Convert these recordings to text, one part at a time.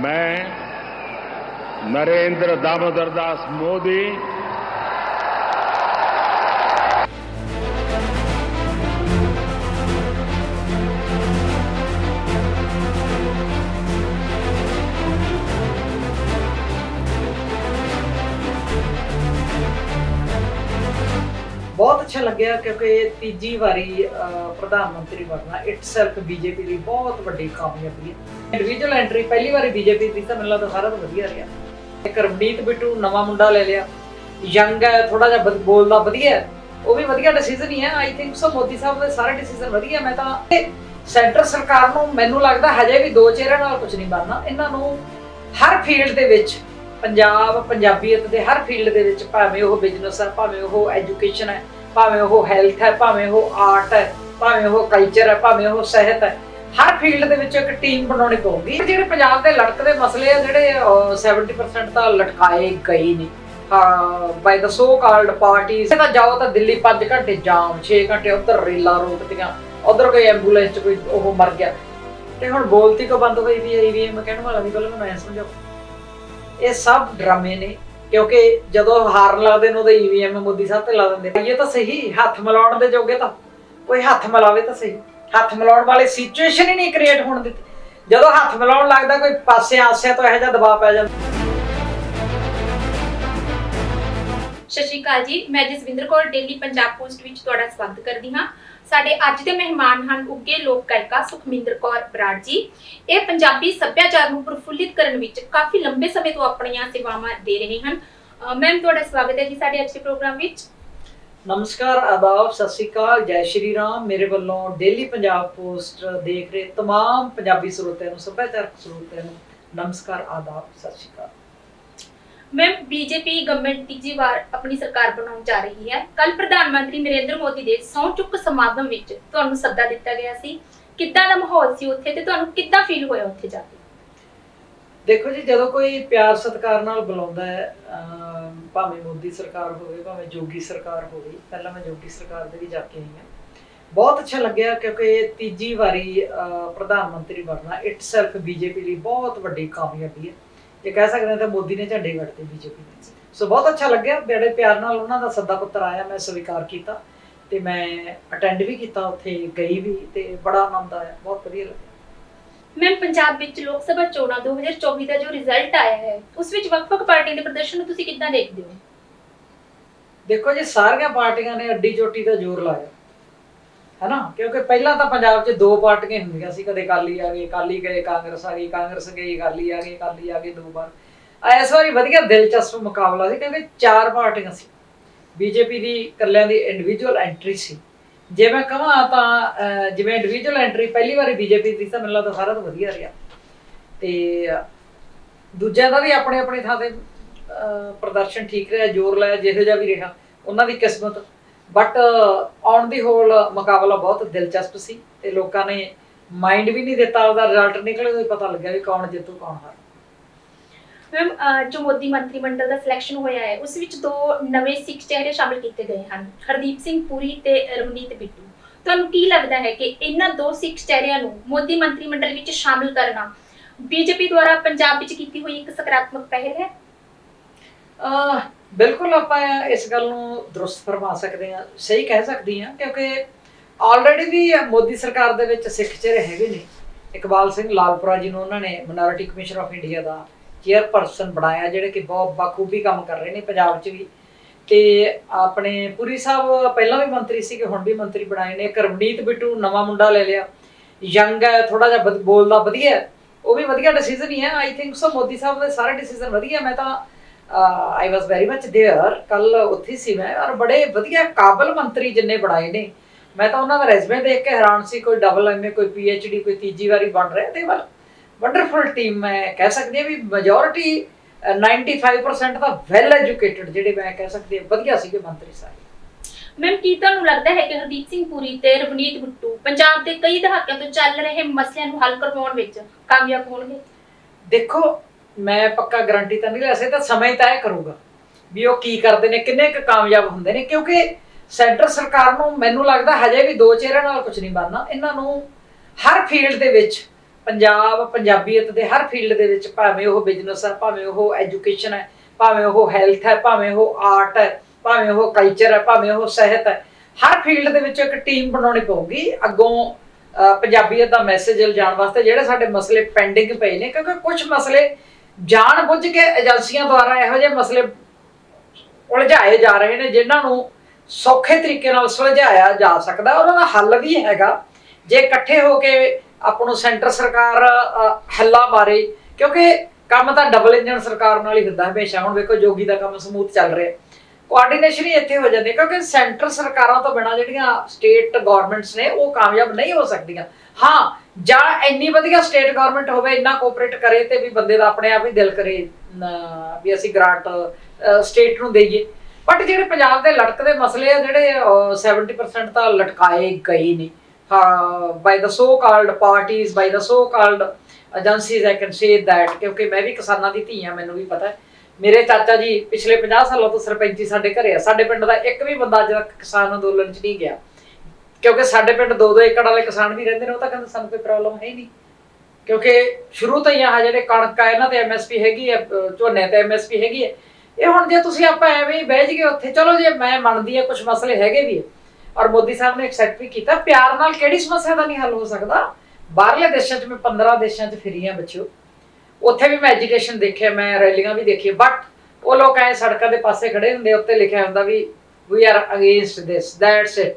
मैं नरेंद्र दामोदर दास मोदी ਅੱਛਾ ਲੱਗਿਆ ਕਿਉਂਕਿ ਇਹ ਤੀਜੀ ਵਾਰੀ ਅਹ, ਪ੍ਰਧਾਨ ਮੰਤਰੀ ਬਣਨਾ ਇਟਸੈਲਫ ਬੀਜੇਪੀ ਲਈ ਬਹੁਤ ਵੱਡੀ ਕਾਮਯਾਬੀ ਹੈ। ਇੰਡੀਵਿਜੂਅਲ ਐਂਟਰੀ ਪਹਿਲੀ ਵਾਰੀ ਬੀਜੇਪੀ ਦੀ ਤਾਂ ਮੈਨੂੰ ਲੱਗਦਾ ਸਾਰਾ ਤੋਂ ਵਧੀਆ ਰਿਹਾ। ਇੱਕ ਰਵਨੀਤ ਬਿੱਟੂ ਨਵਾਂ ਮੁੰਡਾ ਲੈ ਲਿਆ। ਯੰਗ ਹੈ ਥੋੜਾ ਜਿਹਾ ਬਦ- ਬੋਲਦਾ ਵਧੀਆ ਹੈ। ਉਹ ਵੀ ਵਧੀਆ ਡਿਸੀਜਨ ਹੀ ਹੈ। ਆਈ ਥਿੰਕ ਸੋ ਮੋਦੀ ਸਾਹਿਬ ਦੇ ਸਾਰੇ ਡਿਸੀਜਨ ਵਧੀਆ ਮੈਂ ਤਾਂ ਸੈਂਟਰ ਸਰਕਾਰ ਨੂੰ ਮੈਨੂੰ ਲੱਗਦਾ ਹਜੇ ਵੀ ਦੋ ਚਿਹਰਿਆਂ ਨਾਲ ਕੁਝ ਨਹੀਂ ਬਣਨਾ। ਇਹਨਾਂ ਨੂੰ ਹਰ ਫੀਲਡ ਦੇ ਵਿੱਚ ਪੰਜਾਬ ਪੰਜਾਬੀਅਤ ਦੇ ਹਰ ਫੀਲਡ ਦੇ ਵਿੱਚ ਭਾਵੇਂ ਉਹ ਬਿਜ਼ਨਸ ਹੈ ਭਾਵੇਂ ਉਹ ਐਜੂਕੇਸ਼ਨ ਹੈ ਭਾਵੇਂ ਉਹ ਹੈਲਥ ਹੈ, ਭਾਵੇਂ ਉਹ ਆਰਟ ਹੈ, ਭਾਵੇਂ ਉਹ ਕਲਚਰ ਹੈ, ਭਾਵੇਂ ਉਹ ਸਿਹਤ ਹੈ, ਹਰ ਫੀਲਡ ਦੇ ਵਿੱਚ ਇੱਕ ਟੀਮ ਬਣਾਉਣੀ ਪਊਗੀ। ਜਿਹੜੇ ਪੰਜਾਬ ਦੇ ਲੜਕਦੇ ਮਸਲੇ ਆ, ਜਿਹੜੇ 70% ਤਾਂ ਲਟਕਾਏ ਗਏ ਨੇ। ਬਾਈ ਦਾ ਸੋ ਕਾਲਡ ਪਾਰਟੀਆਂ ਤਾਂ ਜਾਓ ਤਾਂ ਦਿੱਲੀ 5 ਘੰਟੇ ਜਾਮ 6 ਘੰਟੇ ਉੱਧਰ ਰੇਲਾਂ ਰੋਕਦੀਆਂ ਉਧਰ ਕੋਈ ਐਂਬੂਲੈਂਸ ਚ ਕੋਈ ਉਹ ਮਰ ਗਿਆ। ਤੇ ਹੁਣ ਬੋਲਤੀ ਕੋ ਬੰਦ ਹੋਈ ਵੀ ਈਵੀਐਮ ਕਹਿਣ ਵਾਲਾ ਵੀ, ਪਹਿਲਾਂ ਮੈਂ ਸਮਝਾਓ। ਇਹ ਸਭ ਡਰਾਮੇ ਨੇ। ਕਿਉਂਕਿ ਜਦੋਂ ਹਾਰਨ ਲੱਗਦੇ ਨੇ, ਉਹਦੇ ਈਵੀਐਮ ਮੋਦੀ ਸਾਹਿਬ ਤੇ ਲਾ ਦਿੰਦੇ ਨੇ। ਇਹ ਤਾਂ ਸਹੀ, ਹੱਥ ਮਿਲਾਉਣ ਦੇ ਜੋਗੇ ਤਾਂ। ਕੋਈ ਹੱਥ ਮਿਲਾਵੇ ਤਾਂ ਸਹੀ। ਹੱਥ ਮਿਲਾਉਣ ਵਾਲੀ ਸਿਚੁਏਸ਼ਨ ਹੀ ਨਹੀਂ ਕ੍ਰੀਏਟ ਹੋਣ ਦਿੱਤੀ। ਜਦੋਂ ਹੱਥ ਮਿਲਾਉਣ ਲੱਗਦਾ, ਕੋਈ ਪਾਸੇ ਆਸਿਆਂ ਤੋਂ ਇਹੋ ਜਿਹਾ ਦਬਾਅ ਪੈ ਜਾਂਦਾ। ਸਤਿ ਸ਼੍ਰੀ ਅਕਾਲ ਜੀ। ਮੈਂ ਜਸਵਿੰਦਰ ਕੌਰ ਡੇਲੀ ਪੰਜਾਬ ਪੋਸਟ ਵਿੱਚ ਤੁਹਾਡਾ ਸਵਾਗਤ ਕਰਦੀ ਹਾਂ। ਸਾਡੇ ਅੱਜ ਦੇ ਮਹਿਮਾਨ ਹਨ ਉੱਗੇ ਲੋਕ ਗਾਇਕਾ ਸੁਖਮਿੰਦਰ ਕੌਰ ਬਰਾੜ ਜੀ ਇਹ ਪੰਜਾਬੀ ਸੱਭਿਆਚਾਰ ਨੂੰ ਪ੍ਰਫੁੱਲਿਤ ਕਰਨ ਵਿੱਚ ਕਾਫੀ ਲੰਬੇ ਸਮੇਂ ਤੋਂ ਆਪਣੀਆਂ ਸੇਵਾਵਾਂ ਦੇ ਰਹੇ ਹਨ ਮੈਮ ਤੁਹਾਡਾ ਸਵਾਗਤ ਹੈ ਜੀ ਸਾਡੇ ਅੱਜ ਦੇ ਪ੍ਰੋਗਰਾਮ ਵਿੱਚ ਨਮਸਕਾਰ ਆਦਾਬ ਸਤਿ ਸ਼੍ਰੀ ਅਕਾਲ ਜੈ ਸ਼੍ਰੀ ਰਾਮ ਮੇਰੇ ਵੱਲੋਂ ਡੇਲੀ ਪੰਜਾਬ ਪੋਸਟ ਦੇਖ ਰਹੇ तमाम ਪੰਜਾਬੀ ਸਰੋਤਿਆਂ ਨੂੰ ਸੱਭਿਆਚਾਰਕ ਸਰੋਤਿਆਂ ਨੂੰ ਨਮਸਕਾਰ ਆਦਾਬ ਸਤਿ ਸ਼੍ਰੀ ਅਕਾਲ ਮੈਮ ਬੀਜੇਪੀ ਗਵਰਨਮੈਂਟ ਤੀਜੀ ਵਾਰ ਆਪਣੀ ਸਰਕਾਰ ਬਣਾਉਣ ਜਾ ਰਹੀ ਹੈ। ਕੱਲ ਪ੍ਰਧਾਨ ਮੰਤਰੀ ਨਰਿੰਦਰ ਮੋਦੀ ਦੇ ਸਹੁੰ ਚੁੱਕ ਸਮਾਗਮ ਵਿੱਚ ਤੁਹਾਨੂੰ ਸੱਦਾ ਦਿੱਤਾ ਗਿਆ ਸੀ। ਕਿੱਦਾਂ ਦਾ ਮਾਹੌਲ ਸੀ ਉੱਥੇ ਤੇ ਤੁਹਾਨੂੰ ਕਿੱਦਾਂ ਫੀਲ ਹੋਇਆ ਉੱਥੇ ਜਾ ਕੇ? ਦੇਖੋ ਜੀ ਜਦੋਂ ਕੋਈ ਪਿਆਰ ਸਤਿਕਾਰ ਨਾਲ ਬੁਲਾਉਂਦਾ ਹੈ ਭਾਵੇਂ ਮੋਦੀ ਸਰਕਾਰ ਹੋਵੇ ਭਾਵੇਂ ਜੋਗੀ ਸਰਕਾਰ ਹੋਵੇ ਪਹਿਲਾਂ ਮੈਂ ਜੋਗੀ ਸਰਕਾਰ ਦੇ ਵੀ ਜਾ ਕੇ ਆਈ ਹਾਂ। ਬਹੁਤ ਅੱਛਾ ਲੱਗਿਆ ਕਿਉਂਕਿ ਇਹ ਤੀਜੀ ਵਾਰੀ ਅਹ, ਪ੍ਰਧਾਨ ਮੰਤਰੀ ਬਣਨਾ ਇਟਸੈਲਫ ਬੀਜੇਪੀ ਲਈ ਬਹੁਤ ਵੱਡੀ ਕਾਮਯਾਬੀ ਹੈ। ਇਹ ਕਹਿ ਸਕਦੇ ਹਾਂ ਤਾਂ ਮੋਦੀ ਨੇ ਝੰਡੇ ਗੱਡਤੇ ਬੀਜੇਪੀ ਦੇ ਸੋ ਬਹੁਤ ਅੱਛਾ ਲੱਗਿਆ ਬੜੇ ਪਿਆਰ ਨਾਲ ਉਹਨਾਂ ਦਾ ਸੱਦਾ ਪੱਤਰ ਆਇਆ ਮੈਂ ਸਵੀਕਾਰ ਕੀਤਾ ਤੇ ਮੈਂ ਅਟੈਂਡ ਵੀ ਕੀਤਾ ਉੱਥੇ ਗਈ ਵੀ ਤੇ ਬੜਾ ਆਨੰਦ ਆਇਆ ਬਹੁਤ ਵਧੀਆ ਲੱਗਿਆ। ਮੈਮ ਪੰਜਾਬ ਵਿੱਚ ਲੋਕ ਸਭਾ ਚੋਣਾਂ 2024 ਦਾ ਜੋ ਰਿਜ਼ਲਟ ਆਇਆ ਹੈ ਉਸ ਵਿੱਚ ਵੱਖ-ਵੱਖ ਪਾਰਟੀਆਂ ਦੇ ਪ੍ਰਦਰਸ਼ਨ ਨੂੰ ਤੁਸੀਂ ਕਿੱਦਾਂ ਦੇਖਦੇ ਹੋ? ਦੇਖੋ ਜੀ ਸਾਰੀਆਂ ਪਾਰਟੀਆਂ ਨੇ ਅੱਡੀ ਚੋਟੀ ਦਾ ਜ਼ੋਰ ਲਾਇਆ। ਹੈਨਾ? ਕਿਉਂਕਿ ਪਹਿਲਾਂ ਤਾਂ ਪੰਜਾਬ 'ਚ ਦੋ ਪਾਰਟੀਆਂ ਹੁੰਦੀਆਂ ਸੀ, ਕਦੇ ਅਕਾਲੀ ਆ ਗਏ ਅਕਾਲੀ ਗਏ ਕਾਂਗਰਸ ਆ ਗਈ, ਕਾਂਗਰਸ ਗਈ, ਅਕਾਲੀ ਆ ਗਈ, ਅਕਾਲੀ ਆ ਗਏ ਦੋ ਵਾਰ। ਇਸ ਵਾਰੀ ਵਧੀਆ ਦਿਲਚਸਪ ਮੁਕਾਬਲਾ ਸੀ, ਕਿਉਂਕਿ ਚਾਰ ਪਾਰਟੀਆਂ ਸੀ। ਬੀਜੇਪੀ ਦੀ ਇਕੱਲਿਆਂ ਦੀ ਇੰਡੀਵਿਜੂਅਲ ਐਂਟਰੀ ਸੀ। ਜੇ ਮੈਂ ਕਹਾਂ ਤਾਂ ਜਿਵੇਂ ਇੰਡੀਵਿਜੂਅਲ ਐਂਟਰੀ ਪਹਿਲੀ ਵਾਰੀ ਬੀਜੇਪੀ ਦੀ ਸੀ ਤਾਂ ਮੈਨੂੰ ਲੱਗਦਾ ਸਾਰਾ ਤੋਂ ਵਧੀਆ ਰਿਹਾ। ਤੇ ਦੂਜਿਆਂ ਦਾ ਵੀ ਆਪਣੇ ਆਪਣੇ ਥਾਂ ਤੇ ਪ੍ਰਦਰਸ਼ਨ ਠੀਕ ਰਿਹਾ, ਜ਼ੋਰ ਲਾਇਆ, ਜਿਹੋ ਜਿਹਾ ਵੀ ਰਿਹਾ, ਉਹਨਾਂ ਦੀ ਕਿਸਮਤ। ਬਟ ਔਨ ਦੀ ਹੋਲ ਮੁਕਾਬਲਾ ਬਹੁਤ ਦਿਲਚਸਪ ਸੀ ਤੇ ਲੋਕਾਂ ਨੇ ਮਾਈਂਡ ਵੀ ਨਹੀਂ ਦਿੱਤਾ ਉਹਦਾ ਰਿਜ਼ਲਟ ਨਿਕਲੇ ਤਾਂ ਪਤਾ ਲੱਗਿਆ ਵੀ ਕੌਣ ਜਿੱਤੂ ਕੌਣ ਹਾਰ। ਮੈਮ ਜੋ ਮੋਦੀ ਮੰਤਰੀ ਮੰਡਲ ਦਾ ਸਿਲੈਕਸ਼ਨ ਹੋਇਆ ਹੈ ਉਸ ਵਿੱਚ ਦੋ ਨਵੇਂ ਸਿੱਖ ਚਿਹਰੇ ਸ਼ਾਮਿਲ ਕੀਤੇ ਗਏ ਹਨ ਹਰਦੀਪ ਸਿੰਘ ਪੁਰੀ ਤੇ ਰਵਨੀਤ ਬਿੱਟੂ। ਤੁਹਾਨੂੰ ਕੀ ਲੱਗਦਾ ਹੈ ਕਿ ਇਹਨਾਂ ਦੋ ਸਿੱਖ ਚਿਹਰਿਆਂ ਨੂੰ ਮੋਦੀ ਮੰਤਰੀ ਮੰਡਲ ਵਿੱਚ ਸ਼ਾਮਿਲ ਕਰਨਾ ਬੀਜੇਪੀ ਦੁਆਰਾ ਪੰਜਾਬ ਵਿੱਚ ਕੀਤੀ ਹੋਈ ਇੱਕ ਸਕਾਰਾਤਮਕ ਪਹਿਲ ਹੈ? ਬਿਲਕੁਲ ਆਪਾਂ ਇਸ ਗੱਲ ਨੂੰ ਦਰੁਸਤ ਫਰਮਾ ਸਕਦੇ ਹਾਂ, ਸਹੀ ਕਹਿ ਸਕਦੀ ਹਾਂ, ਕਿਉਂਕਿ ਆਲਰੇਡੀ ਵੀ ਮੋਦੀ ਸਰਕਾਰ ਦੇ ਵਿੱਚ ਸਿੱਖ ਚਿਹਰੇ ਹੈਗੇ ਨੇ। ਇਕਬਾਲ ਸਿੰਘ ਲਾਲਪੁਰਾ ਜੀ ਨੂੰ ਉਹਨਾਂ ਨੇ ਮਿਨੋਰਿਟੀ ਕਮਿਸ਼ਨ ਆਫ ਇੰਡੀਆ ਦਾ ਚੇਅਰਪਰਸਨ ਬਣਾਇਆ, ਜਿਹੜੇ ਕਿ ਬਹੁਤ ਬਾਖੂਬੀ ਕੰਮ ਕਰ ਰਹੇ ਨੇ ਪੰਜਾਬ 'ਚ ਵੀ। ਤੇ ਆਪਣੇ ਪੁਰੀ ਸਾਹਿਬ ਪਹਿਲਾਂ ਵੀ ਮੰਤਰੀ ਸੀ ਕਿ ਹੁਣ ਵੀ ਮੰਤਰੀ ਬਣਾਏ ਨੇ। ਇੱਕ ਰਵਨੀਤ ਬਿੱਟੂ ਨਵਾਂ ਮੁੰਡਾ ਲੈ ਲਿਆ। ਯੰਗ ਹੈ ਥੋੜਾ ਜਿਹਾ ਬੋਲਦਾ ਵਧੀਆ ਉਹ ਵੀ ਵਧੀਆ ਡਿਸੀਜਨ ਹੀ ਹੈ। ਆਈ ਥਿੰਕ ਸੋ ਮੋਦੀ ਸਾਹਿਬ ਦੇ ਸਾਰੇ ਡਿਸੀਜਨ ਵਧੀਆ। ਮੈਂ ਤਾਂ ਆਈ ਵਾਸ ਵੈਰੀ ਮੱਚ देयर ਕੱਲ ਉੱਥੇ ਸੀ ਮੈਂ ਔਰ ਬੜੇ ਵਧੀਆ ਕਾਬਲ ਮੰਤਰੀ ਜਿੰਨੇ ਬਣਾਏ ਨੇ ਮੈਂ ਤਾਂ ਉਹਨਾਂ ਦਾ ਰੈਜ਼ਮੇ ਦੇਖ ਕੇ ਹੈਰਾਨ ਸੀ ਕੋਈ ਡਬਲ ਐਮਏ ਕੋਈ ਪੀਐਚਡੀ ਕੋਈ ਤੀਜੀ ਵਾਰੀ ਬਣ ਰਿਹਾ ਤੇ ਵਲ ਵੰਡਰਫੁਲ ਟੀਮ ਮੈਂ ਕਹਿ ਸਕਦੀ ਹਾਂ ਵੀ ਮੈਜੋਰਿਟੀ 95% ਤਾਂ ਵੈਲ ਐਜੂਕੇਟਡ ਜਿਹੜੇ ਮੈਂ ਕਹਿ ਸਕਦੀ ਹਾਂ ਵਧੀਆ ਸੀਗੇ ਮੰਤਰੀ ਸਾਰੇ ਮੈਮ ਕੀ ਤੁਹਾਨੂੰ ਲੱਗਦਾ ਹੈ ਕਿ ਹਰਦੀਪ ਸਿੰਘ ਪੁਰੀ ਤੇ ਰਵਨੀਤ ਬਿੱਟੂ ਪੰਜਾਬ ਦੇ ਕਈ ਦਹਾਕਿਆਂ ਤੋਂ ਚੱਲ ਰਹੇ ਮਸਲਿਆਂ ਨੂੰ ਹੱਲ ਕਰਵਾਉਣ ਵਿੱਚ ਕਾਮਯਾਬ ਹੋਣਗੇ ਦੇਖੋ ਮੈਂ ਪੱਕਾ ਗਾਰੰਟੀ ਤਾਂ ਨਹੀਂ ਲੈ ਸਕਦਾ ਸਮਾਂ ਤੈਅ ਕਰੂਗਾ ਵੀ ਉਹ ਕੀ ਕਰਦੇ ਨੇ, ਕਿੰਨੇ ਕੁ ਕਾਮਯਾਬ ਹੁੰਦੇ ਨੇ, ਕਿਉਂਕਿ ਸੈਂਟਰ ਸਰਕਾਰ ਨੂੰ ਮੈਨੂੰ ਲੱਗਦਾ ਹਜੇ ਵੀ ਦੋ ਚਿਹਰਿਆਂ ਨਾਲ ਕੁਝ ਨਹੀਂ ਬਣਨਾ। ਇਹਨਾਂ ਨੂੰ ਹਰ ਫੀਲਡ ਦੇ ਵਿੱਚ ਪੰਜਾਬ, ਪੰਜਾਬੀਅਤ ਦੇ ਹਰ ਫੀਲਡ ਦੇ ਵਿੱਚ ਭਾਵੇਂ ਉਹ ਬਿਜ਼ਨਸ ਹੈ, ਭਾਵੇਂ ਉਹ ਐਜੂਕੇਸ਼ਨ ਹੈ, ਭਾਵੇਂ ਉਹ ਹੈਲਥ ਹੈ, ਭਾਵੇਂ ਉਹ ਆਰਟ ਹੈ, ਭਾਵੇਂ ਉਹ ਕਲਚਰ ਹੈ, ਭਾਵੇਂ ਉਹ ਸਿਹਤ ਹੈ, ਹਰ ਫੀਲਡ ਦੇ ਵਿੱਚ ਇੱਕ ਟੀਮ ਬਣਾਉਣੀ ਪਊਗੀ। ਅੱਗੋਂ ਪੰਜਾਬੀਅਤ ਦਾ ਮੈਸੇਜ ਲਿਜਾਣ ਵਾਸਤੇ ਜਿਹੜੇ ਸਾਡੇ ਮਸਲੇ ਪੈਂਡਿੰਗ ਪਏ ਨੇ, ਕਿਉਂਕਿ ਕੁਝ ਮਸਲੇ ਜਾਣ ਬੁੱਝ ਕੇ ਏਜੰਸੀਆਂ ਦੁਆਰਾ ਇਹੋ ਜਿਹੇ ਮਸਲੇ ਉਲਝਾਏ ਜਾ ਰਹੇ ਨੇ, ਜਿਨ੍ਹਾਂ ਨੂੰ ਸੌਖੇ ਤਰੀਕੇ ਨਾਲ ਸੁਲਝਾਇਆ ਜਾ ਸਕਦਾ, ਉਹਨਾਂ ਦਾ ਹੱਲ ਵੀ ਹੈਗਾ। ਜੇ ਇਕੱਠੇ ਹੋ ਕੇ ਆਪਾਂ ਨੂੰ ਸੈਂਟਰ ਸਰਕਾਰ ਹੱਲਾ ਮਾਰੇ, ਕਿਉਂਕਿ ਕੰਮ ਤਾਂ ਡਬਲ ਇੰਜਨ ਸਰਕਾਰ ਨਾਲ ਹੀ ਹੁੰਦਾ ਹਮੇਸ਼ਾ। ਹੁਣ ਵੇਖੋ, ਜੋਗੀ ਦਾ ਕੰਮ ਸਮੂਥ ਚੱਲ ਰਿਹਾ। ਕੋਆਰਡੀਨੇਸ਼ਨ ਹੀ ਇੱਥੇ ਹੋ ਜਾਂਦੀ ਕਿਉਂਕਿ ਸੈਂਟਰ ਸਰਕਾਰਾਂ ਤੋਂ ਬਿਨਾਂ ਜਿਹੜੀਆਂ ਸਟੇਟ ਗਵਰਨਮੈਂਟਸ ਨੇ, ਉਹ ਕਾਮਯਾਬ ਨਹੀਂ ਹੋ ਸਕਦੀਆਂ। ਹਾਂ, ਜਾਂ ਇੰਨੀ ਵਧੀਆ ਸਟੇਟ ਗਵਰਨਮੈਂਟ ਹੋਵੇ, ਇੰਨਾ ਕੋਆਪਰੇਟ ਕਰੇ ਤੇ ਵੀ ਬੰਦੇ ਦਾ ਆਪਣੇ ਆਪ ਹੀ ਦਿਲ ਕਰੇ ਵੀ ਅਸੀਂ ਗ੍ਰਾਂਟ ਸਟੇਟ ਨੂੰ ਦੇਈਏ। ਬਟ ਜਿਹੜੇ ਪੰਜਾਬ ਦੇ ਲਟਕਦੇ ਮਸਲੇ ਆ, ਜਿਹੜੇ 70% ਤਾਂ ਲਟਕਾਏ ਗਏ ਨੇ। By the so called parties by the so called agencies I can say that ਕਿਉਂਕਿ ਮੈਂ ਵੀ ਕਿਸਾਨਾਂ ਦੀ ਧੀ ਆ, ਮੈਨੂੰ ਵੀ ਪਤਾ ਮੇਰੇ ਚਾਚਾ ਜੀ ਪਿਛਲੇ 50 ਸਾਲਾਂ ਤੋਂ ਸਰਪੰਚੀ ਸਾਡੇ ਘਰੇ ਆ। ਸਾਡੇ ਪਿੰਡ ਦਾ ਇੱਕ ਵੀ ਬੰਦਾ ਅੱਜ ਤੱਕ ਕਿਸਾਨ ਅੰਦੋਲਨ 'ਚ ਨਹੀਂ ਗਿਆ। ਕਿਉਂਕਿ ਸਾਡੇ ਪਿੰਡ ਦੋ ਦੋ ਏਕੜ ਵਾਲੇ ਕਿਸਾਨ ਵੀ ਰਹਿੰਦੇ ਨੇ, ਉਹ ਤਾਂ ਕਹਿੰਦੇ ਸਾਨੂੰ ਕੋਈ ਪ੍ਰੋਬਲਮ ਹੈ ਹੀ ਨਹੀਂ। ਕਿਉਂਕਿ ਸ਼ੁਰੂ ਤੋਂ ਹੀ ਆਹ ਜਿਹੜੇ ਕਣਕ ਆ, ਇਹਨਾਂ ਤੇ ਐਮਐਸਪੀ ਹੈਗੀ ਹੈ ਅਹ ਝੋਨੇ ਤੇ ਐਮਐਸਪੀ ਹੈਗੀ ਹੈ ਇਹ ਹੁਣ ਜੇ ਤੁਸੀਂ ਆਪਾਂ ਐਵੇਂ ਹੀ ਬਹਿ ਜੀਏ ਉੱਥੇ, ਚਲੋ ਜੇ ਮੈਂ ਮੰਨਦੀ ਆ ਕੁਝ ਮਸਲੇ ਹੈਗੇ ਵੀ ਔਰ ਮੋਦੀ ਸਾਹਿਬ ਨੇ ਐਕਸੈਪਟ ਵੀ ਕੀਤਾ, ਪਿਆਰ ਨਾਲ ਕਿਹੜੀ ਸਮੱਸਿਆ ਦਾ ਨਹੀਂ ਹੱਲ ਹੋ ਸਕਦਾ? ਬਾਹਰਲੇ ਦੇਸ਼ਾਂ 'ਚ ਮੈਂ 15 ਦੇਸ਼ਾਂ 'ਚ ਫਿਰੀ ਆ ਬੱਚਿਓ। ਉੱਥੇ ਵੀ ਮੈਂ ਐਜੀਟੇਸ਼ਨ ਦੇਖਿਆ, ਮੈਂ ਰੈਲੀਆਂ ਵੀ ਦੇਖੀਆਂ ਬਟ ਉਹ ਲੋਕ ਐ ਸੜਕਾਂ ਦੇ ਪਾਸੇ ਖੜੇ ਹੁੰਦੇ ਉੱਤੇ ਲਿਖਿਆ ਹੁੰਦਾ ਵੀ we are against this that's it